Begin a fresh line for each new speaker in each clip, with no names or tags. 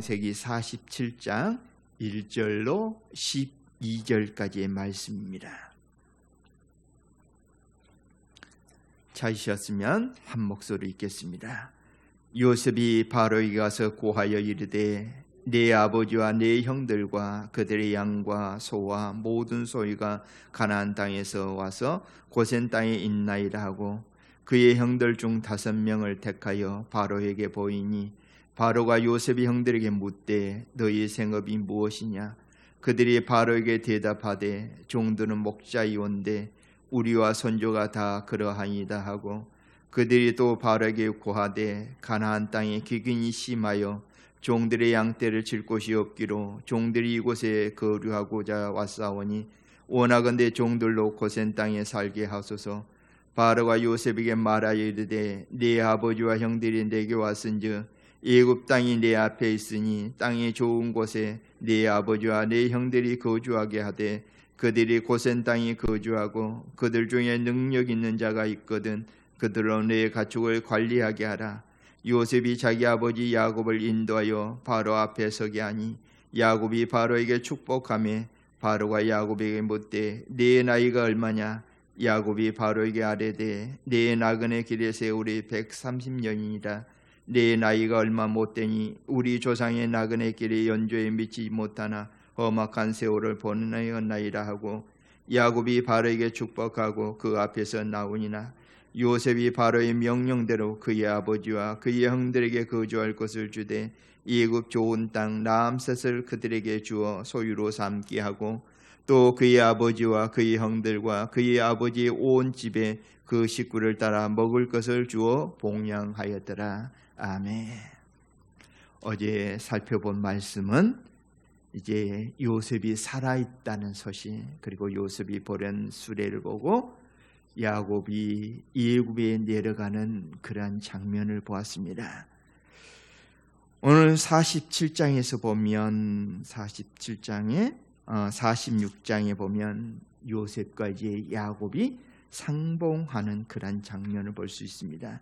창세기 47장 1절로 12절까지의 말씀입니다. 찾으셨으면 한 목소리 읽겠습니다. 요셉이 바로에게 가서 고하여 이르되 내 아버지와 내 형들과 그들의 양과 소와 모든 소유가 가나안 땅에서 와서 고센 땅에 있나이다 하고 그의 형들 중 다섯 명을 택하여 바로에게 보이니 바로가 요셉의 형들에게 묻되 너희 생업이 무엇이냐? 그들이 바로에게 대답하되 종들은 목자이온데 우리와 선조가 다 그러하니이다 하고 그들이 또 바로에게 고하되 가나안 땅에 기근이 심하여 종들의 양떼를 칠 곳이 없기로 종들이 이곳에 거류하고자 왔사오니 원하건대 종들로 고센 땅에 살게 하소서. 바로가 요셉에게 말하여 이르되 네 아버지와 형들이 내게 왔은즉 애굽 땅이 내 앞에 있으니 땅이 좋은 곳에 네 아버지와 네 형들이 거주하게 하되 그들이 고센 땅에 거주하고 그들 중에 능력 있는 자가 있거든 그들로 내 가축을 관리하게 하라. 요셉이 자기 아버지 야곱을 인도하여 바로 앞에 서게 하니 야곱이 바로에게 축복하며 바로가 야곱에게 묻되 네 나이가 얼마냐? 야곱이 바로에게 아뢰되 네 나그네 길에 세우리 130년이니라 네 나이가 얼마 못 되니 우리 조상의 나그네 길에 연조에 미치지 못하나 험악한 세월을 보내었나이라 하고 야곱이 바로에게 축복하고 그 앞에서 나오니나 요셉이 바로의 명령대로 그의 아버지와 그의 형들에게 거주할 것을 주되 예굽 좋은 땅 라암셋을 그들에게 주어 소유로 삼게 하고 또 그의 아버지와 그의 형들과 그의 아버지의 온 집에 그 식구를 따라 먹을 것을 주어 봉양하였더라. 아멘. 어제 살펴본 말씀은 이제 요셉이 살아있다는 소식 그리고 요셉이 보낸 수레를 보고 야곱이 예굽에 내려가는 그러한 장면을 보았습니다. 오늘 47장에서 보면 47장에 46장에 어, 보면 요셉과 이제 야곱이 상봉하는 그러한 장면을 볼 수 있습니다.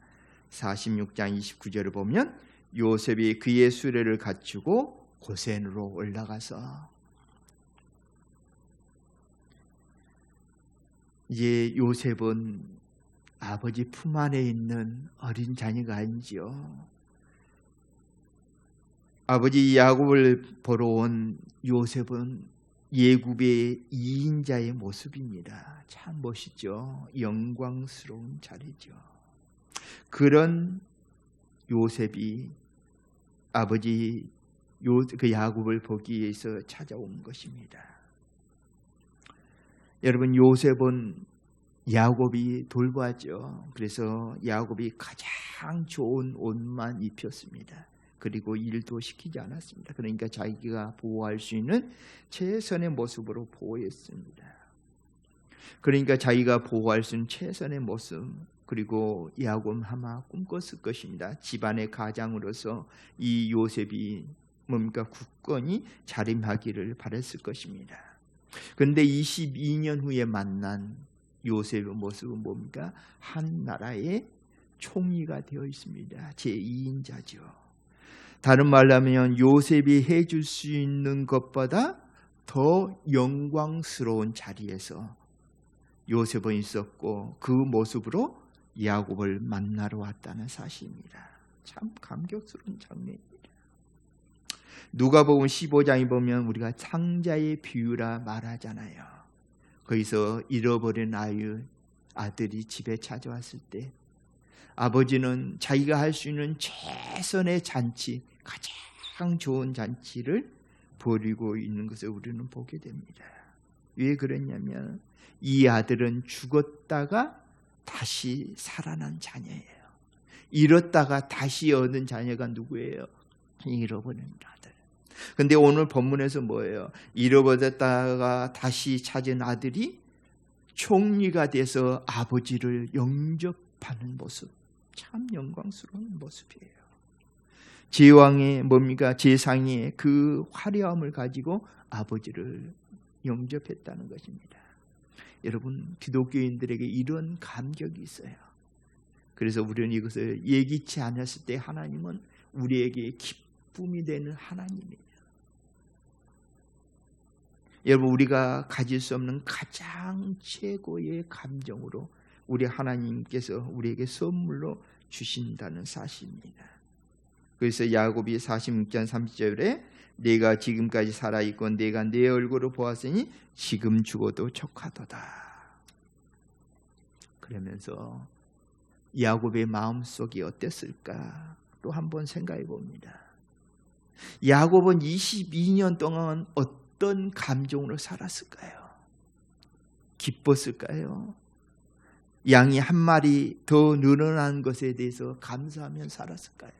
46장 29절을 보면 요셉이 그의 수레를 갖추고 고센으로 올라가서 이제 요셉은 아버지 품 안에 있는 어린 자녀가 아니지요. 아버지 야곱을 보러 온 요셉은 예굽의 이인자의 모습입니다. 참 멋있죠. 영광스러운 자리죠. 그런 요셉이 아버지 요, 그 야곱을 보기 위해서 찾아온 것입니다. 여러분 요셉은 야곱이 돌보았죠. 그래서 야곱이 가장 좋은 옷만 입혔습니다. 그리고 일도 시키지 않았습니다. 그러니까 자기가 보호할 수 있는 최선의 모습으로 보호했습니다. 그러니까 자기가 보호할 수 있는 최선의 모습 그리고 야곱 아마 꿈꿨을 것입니다. 집안의 가장으로서 이 요셉이 뭡니까 굳건히 자림하기를 바랬을 것입니다. 그런데 22년 후에 만난 요셉의 모습은 뭡니까? 한 나라의 총리가 되어 있습니다. 제2인자죠. 다른 말로 하면 요셉이 해줄 수 있는 것보다 더 영광스러운 자리에서 요셉은 있었고 그 모습으로 야곱을 만나러 왔다는 사실입니다. 참 감격스러운 장면입니다. 누가복음 15장에 보면 우리가 창자의 비유라 말하잖아요. 거기서 잃어버린 아유 아들이 집에 찾아왔을 때 아버지는 자기가 할 수 있는 최선의 잔치, 가장 좋은 잔치를 벌이고 있는 것을 우리는 보게 됩니다. 왜 그랬냐면 이 아들은 죽었다가 다시 살아난 자녀예요. 잃었다가 다시 얻은 자녀가 누구예요? 잃어버린 아들. 근데 오늘 본문에서 뭐예요? 잃어버렸다가 다시 찾은 아들이 총리가 돼서 아버지를 영접하는 모습. 참 영광스러운 모습이에요. 제왕의 뭡니까? 제상의 그 화려함을 가지고 아버지를 영접했다는 것입니다. 여러분, 기독교인들에게 이런 감격이 있어요. 그래서 우리는 이것을 예기치 않았을 때 하나님은 우리에게 깊 기쁨이 되는 하나님이에요. 여러분 우리가 가질 수 없는 가장 최고의 감정으로 우리 하나님께서 우리에게 선물로 주신다는 사실입니다. 그래서 야곱이 46장 30절에 내가 지금까지 살아 있고 내가 내 얼굴을 보았으니 지금 죽어도 족하도다. 그러면서 야곱의 마음속이 어땠을까? 또 한번 생각해 봅니다. 야곱은 22년 동안 어떤 감정으로 살았을까요? 기뻤을까요? 양이 한 마리 더 늘어난 것에 대해서 감사하며 살았을까요?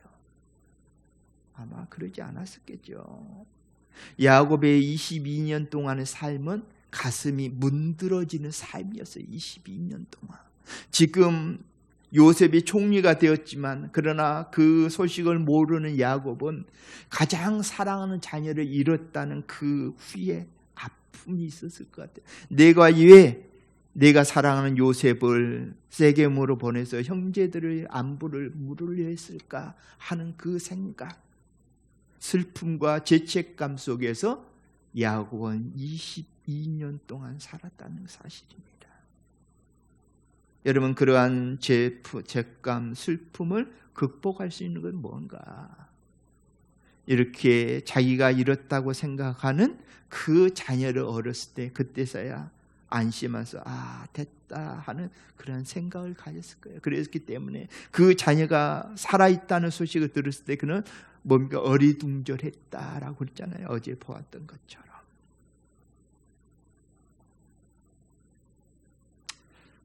아마 그러지 않았었겠죠. 야곱의 22년 동안의 삶은 가슴이 문드러지는 삶이었어요. 22년 동안. 지금 요셉이 총리가 되었지만 그러나 그 소식을 모르는 야곱은 가장 사랑하는 자녀를 잃었다는 그 후에 아픔이 있었을 것 같아요. 내가 왜 내가 사랑하는 요셉을 세겜으로 보내서 형제들의 안부를 물으려 했을까 하는 그 생각, 슬픔과 죄책감 속에서 야곱은 22년 동안 살았다는 사실입니다. 여러분 그러한 죄프, 죄감, 슬픔을 극복할 수 있는 건 뭔가? 이렇게 자기가 잃었다고 생각하는 그 자녀를 어렸을 때 그때서야 안심해서 아 됐다 하는 그런 생각을 가졌을 거예요. 그랬기 때문에 그 자녀가 살아 있다는 소식을 들었을 때 그는 뭔가 어리둥절했다라고 그랬잖아요. 어제 보았던 것처럼.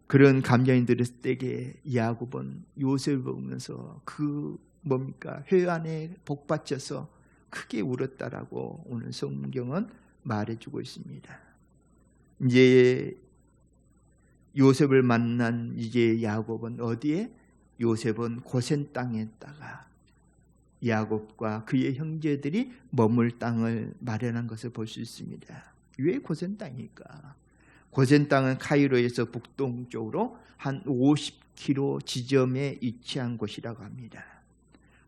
그런 들었을 때에 야곱은 요셉을 보면서 그 뭡니까 회안에 복받쳐서 크게 울었다라고 오늘 성경은 말해주고 있습니다. 이제 요셉을 만난 이제 야곱은 어디에 요셉은 고센 땅에다가 야곱과 그의 형제들이 머물 땅을 마련한 것을 볼 수 있습니다. 왜 고센 땅일까? 고센 땅은 카이로에서 북동쪽으로 한 50km 지점에 위치한 곳이라고 합니다.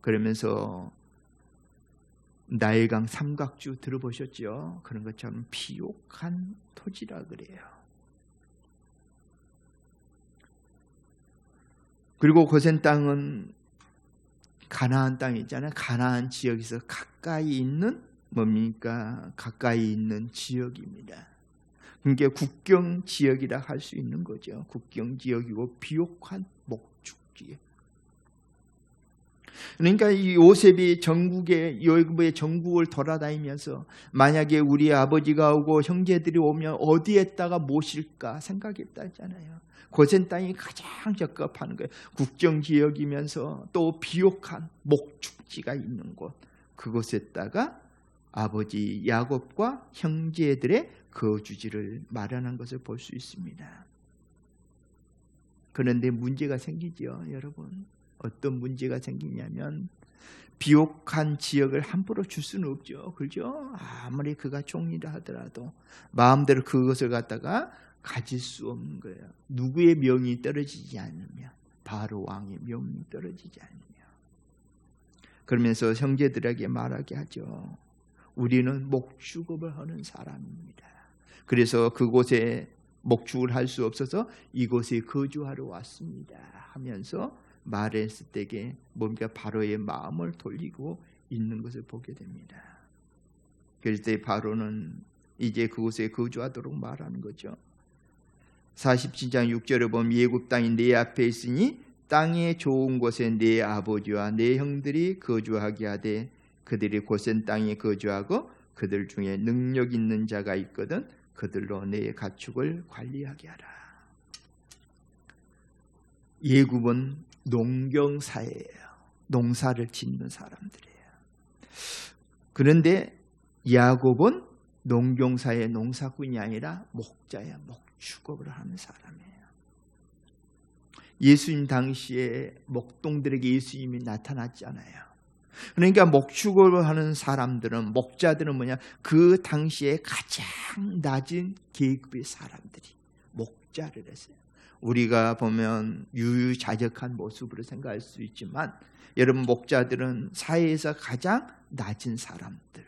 그러면서 나일강 삼각주 들어보셨죠? 그런 것처럼 비옥한 토지라 그래요. 그리고 고센 땅은 가나안 땅이잖아요. 가나안 지역에서 가까이 있는 뭡니까? 가까이 있는 지역입니다. 그게 국경 지역이라 할 수 있는 거죠. 국경 지역이고 비옥한 목축 지역. 그러니까 이 요셉이 전국에 요셉의 전국을 돌아다니면서 만약에 우리 아버지가 오고 형제들이 오면 어디에다가 모실까 생각했다 했잖아요. 고센 땅이 가장 적합한 거예요. 국정 지역이면서 또 비옥한 목축지가 있는 곳. 그곳에다가 아버지 야곱과 형제들의 거주지를 마련한 것을 볼 수 있습니다. 그런데 문제가 생기죠, 여러분. 어떤 문제가 생기냐면 비옥한 지역을 함부로 줄 수는 없죠. 그죠? 아무리 그가 총리라 하더라도 마음대로 그것을 갖다가 가질 수 없는 거예요. 누구의 명이 떨어지지 않으면 바로 왕의 명이 떨어지지 않으면 그러면서 형제들에게 말하게 하죠. 우리는 목축업을 하는 사람입니다. 그래서 그곳에 목축을 할 수 없어서 이곳에 거주하러 왔습니다. 하면서 말했을 때에 뭔가 바로의 마음을 돌리고 있는 것을 보게 됩니다. 그럴 때 바로는 이제 그곳에 거주하도록 말하는 거죠. 47장 6절에 보면 예굽 땅이 내 앞에 있으니 땅의 좋은 곳에 내 아버지와 내 형들이 거주하게 하되 그들이 고센 땅에 거주하고 그들 중에 능력 있는 자가 있거든 그들로 내 가축을 관리하게 하라. 예굽은 농경사예요. 농사를 짓는 사람들이에요. 그런데 야곱은 농경사의 농사꾼이 아니라 목자야, 목축업을 하는 사람이에요. 예수님 당시에 목동들에게 예수님이 나타났잖아요. 그러니까 목축업을 하는 사람들은 목자들은 뭐냐? 그 당시에 가장 낮은 계급의 사람들이 목자를 했어요. 우리가 보면 유유자적한 모습으로 생각할 수 있지만 여러분 목자들은 사회에서 가장 낮은 사람들.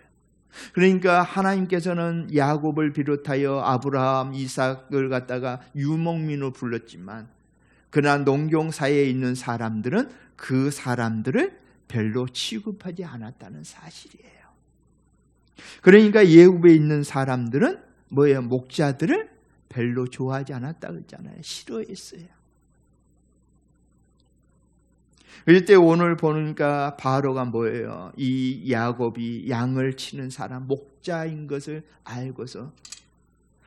그러니까 하나님께서는 야곱을 비롯하여 아브라함, 이삭을 갖다가 유목민으로 불렀지만 그러나 농경 사회에 있는 사람들은 그 사람들을 별로 취급하지 않았다는 사실이에요. 그러니까 예굽에 있는 사람들은 뭐예요? 목자들을 별로 좋아하지 않았다 그랬잖아요. 싫어했어요. 그럴 때 오늘 보니까 바로가 뭐예요? 이 야곱이 양을 치는 사람, 목자인 것을 알고서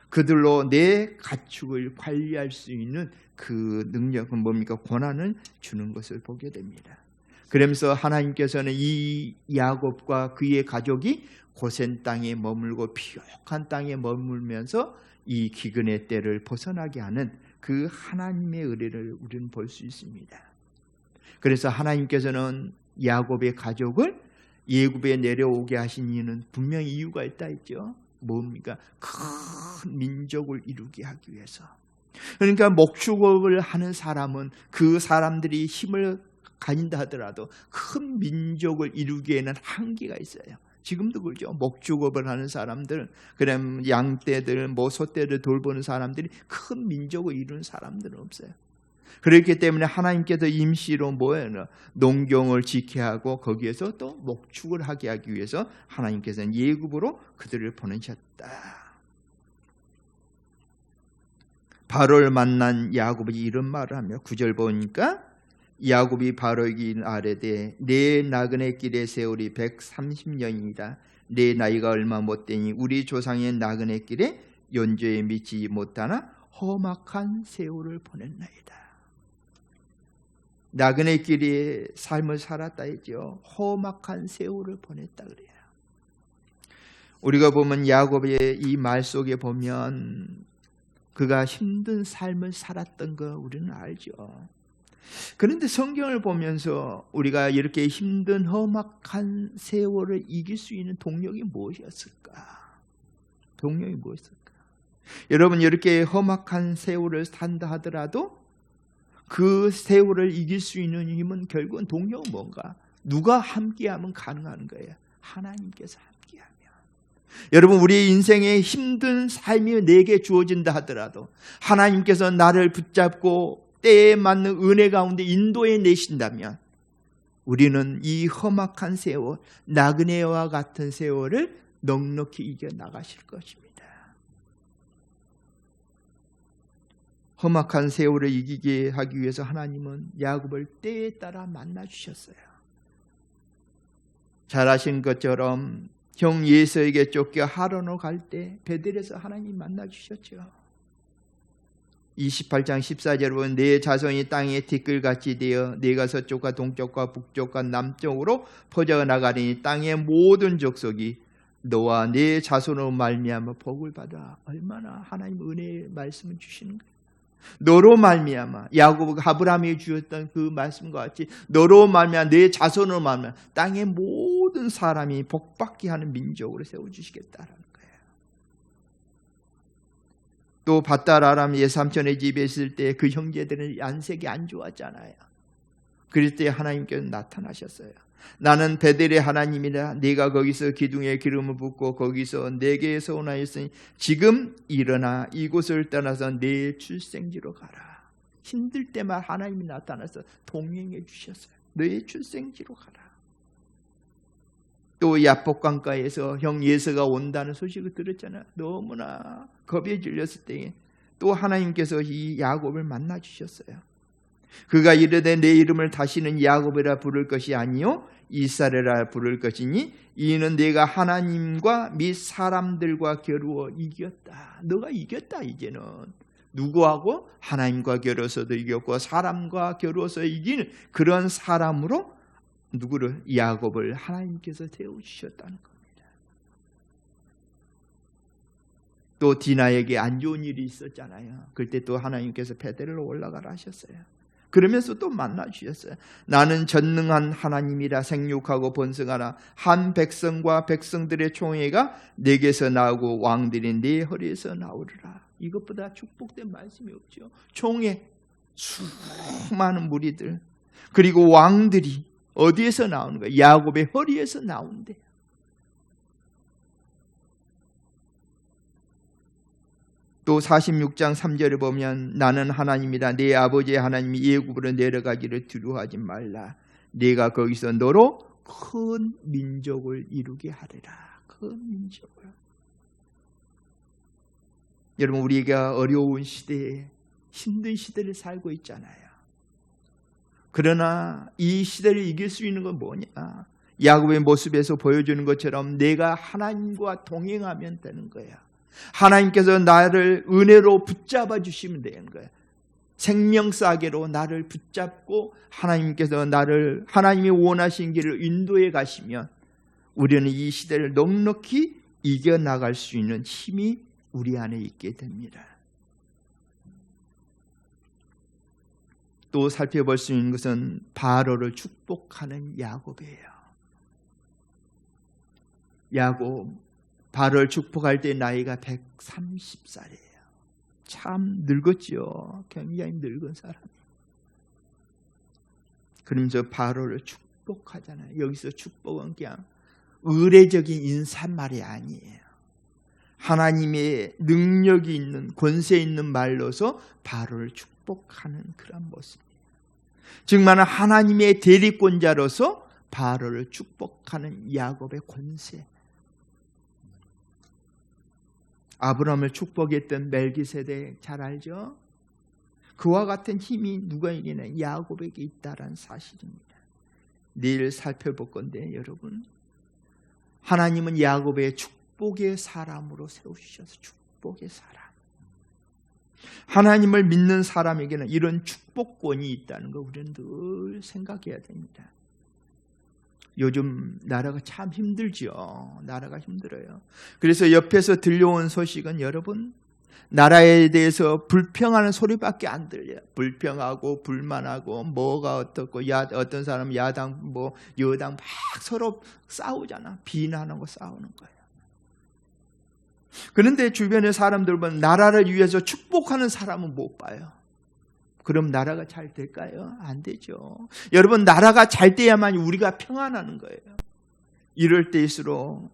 그들로 내 가축을 관리할 수 있는 그 능력은 뭡니까? 권한을 주는 것을 보게 됩니다. 그러면서 하나님께서는 이 야곱과 그의 가족이 고센 땅에 머물고 피옥한 땅에 머물면서 이 기근의 때를 벗어나게 하는 그 하나님의 의뢰를 우리는 볼 수 있습니다. 그래서 하나님께서는 야곱의 가족을 예굽에 내려오게 하신 이유는 분명히 이유가 있다 했죠. 뭡니까? 큰 민족을 이루게 하기 위해서. 그러니까 목축업을 하는 사람은 그 사람들이 힘을 가진다 하더라도 큰 민족을 이루기에는 한계가 있어요. 지금도 그렇죠. 목축업을 하는 사람들, 그럼 양떼들, 뭐 소떼를 돌보는 사람들이 큰 민족을 이루는 사람들은 없어요. 그렇기 때문에 하나님께서 임시로 뭐예요? 농경을 지켜야 하고 거기에서 또 목축을 하게 하기 위해서 하나님께서는 예굽으로 그들을 보내셨다. 바로를 만난 야곱이 이런 말을 하며 구절 보니까 야곱이 바로에게 아래되 내 나그네 길의 세월이 130년이다. 내 나이가 얼마 못되니 우리 조상의 나그네 길에 연조에 미치지 못하나 험악한 세월을 보냈나이다. 나그네 길의 삶을 살았다 했죠. 험악한 세월을 보냈다 그래요. 우리가 보면 야곱의 이 말 속에 보면 그가 힘든 삶을 살았던 거 우리는 알죠. 그런데 성경을 보면서 우리가 이렇게 힘든 험악한 세월을 이길 수 있는 동력이 무엇이었을까? 동력이 무엇일까? 여러분 이렇게 험악한 세월을 산다 하더라도 그 세월을 이길 수 있는 힘은 결국은 동력은 뭔가? 누가 함께하면 가능한 거예요. 하나님께서 함께하면. 여러분 우리의 인생에 힘든 삶이 내게 주어진다 하더라도 하나님께서 나를 붙잡고 때에 맞는 은혜 가운데 인도해 내신다면 우리는 이 험악한 세월, 나그네와 같은 세월을 넉넉히 이겨 나가실 것입니다. 험악한 세월을 이기게 하기 위해서 하나님은 야곱을 때에 따라 만나 주셨어요. 잘하신 것처럼 형 예서에게 쫓겨 하론으로 갈 때 베델에서 하나님 만나 주셨죠. 28장 14절에 보면 내 자손이 땅에 티끌같이 되어 내가 서쪽과 동쪽과 북쪽과 남쪽으로 퍼져 나가리니 땅의 모든 족속이 너와 내 자손으로 말미암아 복을 받아 얼마나 하나님 은혜의 말씀을 주시는 거예요. 너로 말미암아 야곱 아브라함이 주었던 그 말씀과 같이 너로 말미암아 내 자손으로 말미암아 땅의 모든 사람이 복받게 하는 민족으로 세워 주시겠다라는 또 바다라람 예삼촌의 집에 있을 때 그 형제들은 안색이 안 좋았잖아요. 그럴 때 하나님께서 나타나셨어요. 나는 베델의 하나님이라 네가 거기서 기둥에 기름을 붓고 거기서 내게 서원하였으니 지금 일어나 이곳을 떠나서 내 출생지로 가라. 힘들 때만 하나님이 나타나서 동행해 주셨어요. 너의 출생지로 가라. 또 야복강가에서 형 예서가 온다는 소식을 들었잖아요. 너무나 겁에 질렸을 때에 또 하나님께서 이 야곱을 만나 주셨어요. 그가 이르되 내 이름을 다시는 야곱이라 부를 것이 아니요 이스라엘이라 부를 것이니 이는 내가 하나님과 및 사람들과 겨루어 이겼다. 너가 이겼다 이제는. 누구하고 하나님과 겨루어서도 이겼고 사람과 겨루어서 이기는 그런 사람으로 누구를 야곱을 하나님께서 세워 주셨다는 겁니다. 또 디나에게 안 좋은 일이 있었잖아요. 그때 또 하나님께서 베델로 올라가라 하셨어요. 그러면서 또 만나 주셨어요. 나는 전능한 하나님이라 생육하고 번성하라. 한 백성과 백성들의 총회가 내게서 나오고 왕들이 네 허리에서 나오리라. 이것보다 축복된 말씀이 없죠. 총회 수많은 무리들 그리고 왕들이 어디에서 나오는 거야? 야곱의 허리에서 나온대. 또 46장 3절에 보면 나는 하나님이라 내 아버지의 하나님이 예굽으로 내려가기를 두려워하지 말라. 내가 거기서 너로 큰 민족을 이루게 하리라. 큰 민족을. 여러분 우리가 어려운 시대에 힘든 시대를 살고 있잖아요. 그러나 이 시대를 이길 수 있는 건 뭐냐? 야곱의 모습에서 보여주는 것처럼 내가 하나님과 동행하면 되는 거야. 하나님께서 나를 은혜로 붙잡아 주시면 되는 거예요. 생명싸개로 나를 붙잡고 하나님께서 나를 하나님이 원하신 길을 인도해 가시면 우리는 이 시대를 넉넉히 이겨 나갈 수 있는 힘이 우리 안에 있게 됩니다. 또 살펴볼 수 있는 것은 바로를 축복하는 야곱이에요. 야곱 바로를 축복할 때 나이가 130살이에요. 참 늙었죠. 굉장히 늙은 사람. 그러면서 바로를 축복하잖아요. 여기서 축복은 그냥 의례적인 인사말이 아니에요. 하나님의 능력이 있는 권세 있는 말로서 바로를 축 복하는 그런 모습이에요. 즉 말은 하나님의 대리권자로서 바로를 축복하는 야곱의 권세. 아브라함을 축복했던 멜기세덱 잘 알죠? 그와 같은 힘이 누가에게는 야곱에게 있다라는 사실입니다. 내일 살펴볼 건데 여러분 하나님은 야곱의 축복의 사람으로 세우셔서 축복의 사람. 하나님을 믿는 사람에게는 이런 축복권이 있다는 거 우리는 늘 생각해야 됩니다. 요즘 나라가 참 힘들지요. 나라가 힘들어요. 그래서 옆에서 들려온 소식은 여러분 나라에 대해서 불평하는 소리밖에 안 들려요. 불평하고 불만하고 뭐가 어떻고 야 어떤 사람 야당 뭐 여당 막 서로 싸우잖아. 비난하고 싸우는 거예요. 그런데 주변의 사람들 보면 나라를 위해서 축복하는 사람은 못 봐요. 그럼 나라가 잘 될까요? 안 되죠. 여러분, 나라가 잘 돼야만 우리가 평안하는 거예요. 이럴 때일수록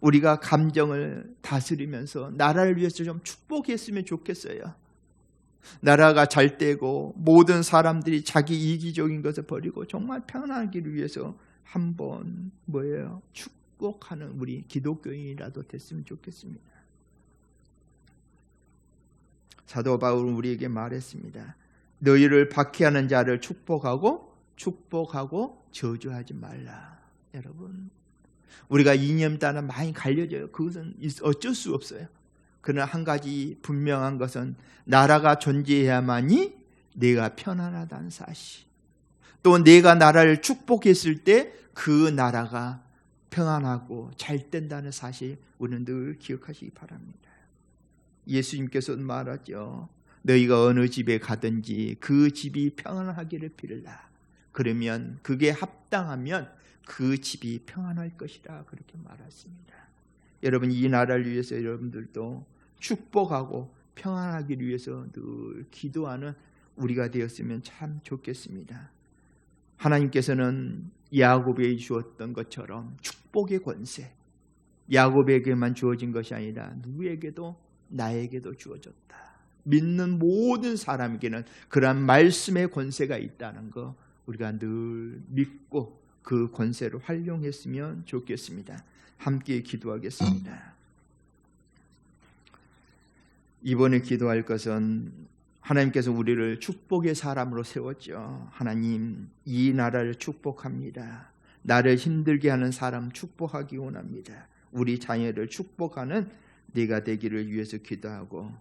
우리가 감정을 다스리면서 나라를 위해서 좀 축복했으면 좋겠어요. 나라가 잘 되고 모든 사람들이 자기 이기적인 것을 버리고 정말 평안하기를 위해서 한번 뭐예요? 축 복하는 우리 기독교인이라도 됐으면 좋겠습니다. 사도 바울은 우리에게 말했습니다. 너희를 박해하는 자를 축복하고 축복하고 저주하지 말라. 여러분, 우리가 이념 따라 많이 갈려져요. 그것은 어쩔 수 없어요. 그러나 한 가지 분명한 것은 나라가 존재해야만이 내가 편안하다는 사실. 또 내가 나라를 축복했을 때 그 나라가 평안하고 잘 된다는 사실 우리는 늘 기억하시기 바랍니다. 예수님께서 말하죠. 너희가 어느 집에 가든지 그 집이 평안하기를 빌라. 그러면 그게 합당하면 그 집이 평안할 것이라 그렇게 말했습니다. 여러분 이 나라를 위해서 여러분들도 축복하고 평안하기를 위해서 늘 기도하는 우리가 되었으면 참 좋겠습니다. 하나님께서는 야곱에게 주었던 것처럼 축복의 권세 야곱에게만 주어진 것이 아니라 누구에게도 나에게도 주어졌다. 믿는 모든 사람에게는 그러한 말씀의 권세가 있다는 거 우리가 늘 믿고 그 권세를 활용했으면 좋겠습니다. 함께 기도하겠습니다. 이번에 기도할 것은 하나님께서 우리를 축복의 사람으로 세웠죠. 하나님, 이 나라를 축복합니다. 나를 힘들게 하는 사람 축복하기 원합니다. 우리 자녀를 축복하는 네가 되기를 위해서 기도하고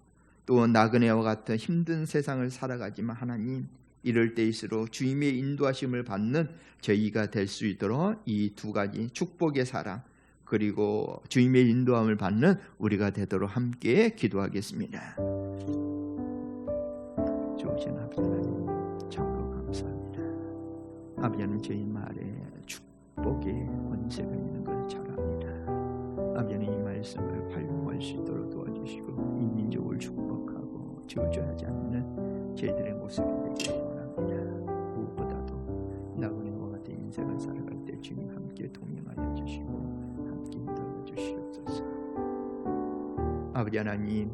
또 나그네와 같은 힘든 세상을 살아가지만 하나님 이럴 때일수록 주님의 인도하심을 받는 저희가 될 수 있도록 이 두 가지 축복의 사랑 그리고 주님의 인도함을 받는 우리가 되도록 함께 기도하겠습니다. 아비아는 저희 말에 축복의 권세가 있는 걸 잘 압니다. 아비아는 이 말씀을 활용할 수 있도록 도와주시고 인민족을 축복하고 저주하지 않는 저희들의 모습이 되기를 원합니다. 무엇보다도 나그네와 같은 인생을 살아갈 때 주님 함께 동행하여 주시고 함께 인도하여 주시옵소서. 아버지 하나님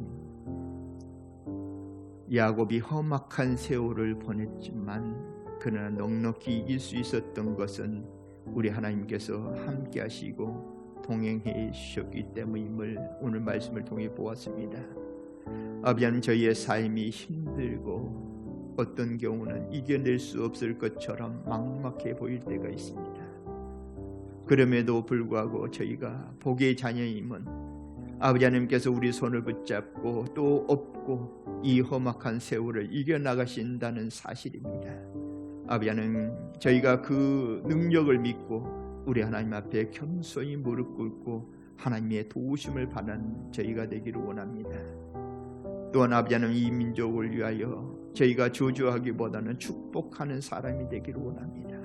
야곱이 험악한 세월을 보냈지만 그러나 넉넉히 이길 수 있었던 것은 우리 하나님께서 함께 하시고 동행해 주셨기 때문임을 오늘 말씀을 통해 보았습니다. 하나님 저희의 삶이 힘들고 어떤 경우는 이겨낼 수 없을 것처럼 막막해 보일 때가 있습니다. 그럼에도 불구하고 저희가 복의 자녀임은 아버지 하나님께서 우리 손을 붙잡고 또 업고 이 험악한 세월을 이겨나가신다는 사실입니다. 하나님 저희가 그 능력을 믿고 우리 하나님 앞에 겸손히 무릎 꿇고 하나님의 도우심을 받는 저희가 되기를 원합니다. 또한 하나님 이 민족을 위하여 저희가 조주하기보다는 축복하는 사람이 되기를 원합니다.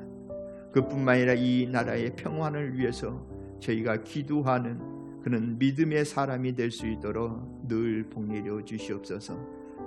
그뿐만 아니라 이 나라의 평안을 위해서 저희가 기도하는 그런 믿음의 사람이 될 수 있도록 늘 복내려 주시옵소서.